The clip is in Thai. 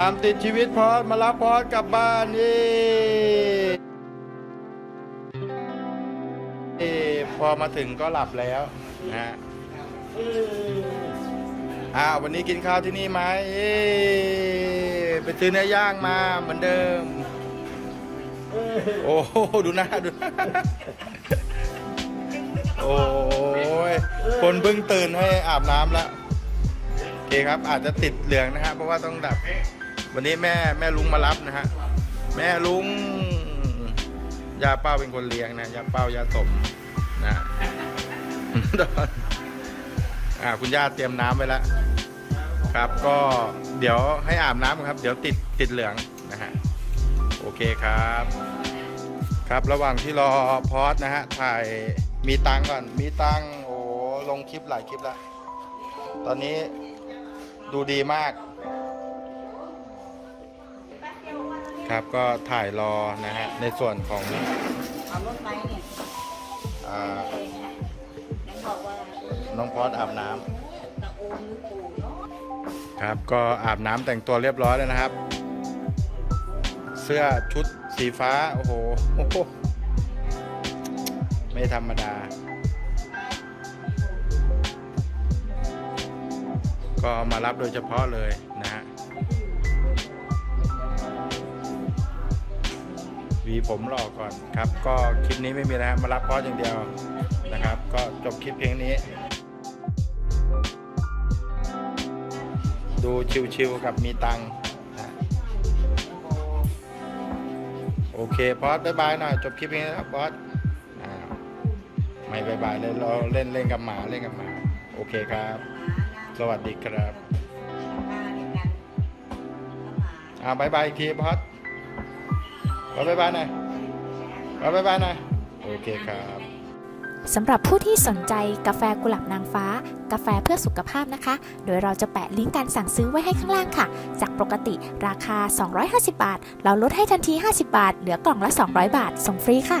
ตามติดชีวิตพอดมารับพอดกลับบ้านนี่เอพอมาถึงก็หลับแล้วนะฮะอ้าววันนี้กินข้าวที่นี่ไหมเอไปซื้อเนื้อย่างมาเหมือนเดิม โอ้โหดูหน้าดูโอ้ยคนเพิ่งตื่นให้อาบน้ำแล้ว เคครับ อาจจะติดเหลืองนะฮะเพราะว่าต้องดับ วันนี้แม่แม่ลุงมารับนะฮะแม่ลุงยาเป้าเป็นคนเลี้ยงนะยาเป้ายาสมนะอ่าคุณย่าเตรียมน้ำไว้แล้วครับ ก็เดี๋ยวให้อาบน้ำครับ เดี๋ยวติดติดเหลืองนะฮะโอเคครับ ครับระหว่างที่รอพอดนะฮะถ่ายมีตังก่อนมีตังโอ้ลงคลิปหลายคลิปแล้วตอนนี้ ดูดีมาก ครับก็ถ่ายรอนะฮะ ในส่วนของเอารถไปเนี่ยอ่ายังบอกว่าน้องพอดอาบน้ำ ตะโอมหรือปู่เนาะครับก็อาบน้ำแต่งตัวเรียบร้อยแล้วนะครับ เสื้อชุดสีฟ้า โอ้โห ไม่ธรรมดา ก็มารับโดยเฉพาะเลยนะฮะวีผมหลอก่อนครับ ก็คลิปนี้ไม่มีนะครับมารับพออย่างเดียวนะครับ ก็จบคลิปเพียงนี้ ดูชิวๆกับมีตังค์นะโอเคพอสบายบายหน่อยจบคลิปนี้นะครับพอสอ่าไม่บายบายเลยเราเล่นเล่นกับหมาเล่นกับหมา โอเคครับ สวัสดีครับมาด้วยกันเข้ามาอ่าบายบายอีกทีพอสขอบายบายหน่อยขอบายบายหน่อยโอเคครับสำหรับผู้ที่สนใจกาแฟกุหลาบนางฟ้า กาแฟเพื่อสุขภาพนะคะ โดยเราจะแปะลิงก์การสั่งซื้อไว้ให้ข้างล่างค่ะ จากปกติราคา 250 บาท เราลดให้ทันที 50 บาท เหลือกล่องละ 200 บาท ส่งฟรีค่ะ